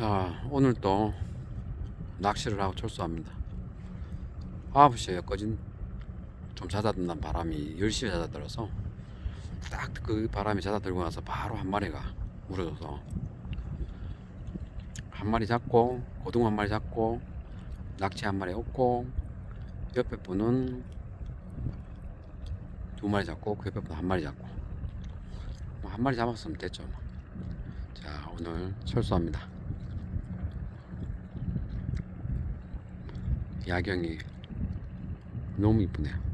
자 오늘 또 낚시를 하고 철수합니다. 9시에 꺼진 좀 잦아든다는 바람이 10시에 잦아들어서 딱 그 바람이 잦아들고 나서 바로 한 마리가 물어줘서 한 마리 잡고 고등 한 마리 잡고 낙지 한 마리 얻고 옆에 분은 두 마리 잡고 그 옆에 분한 마리 잡고. 뭐 한 마리 잡았으면 됐죠 뭐. 자 오늘 철수합니다 야경이 너무 이쁘네요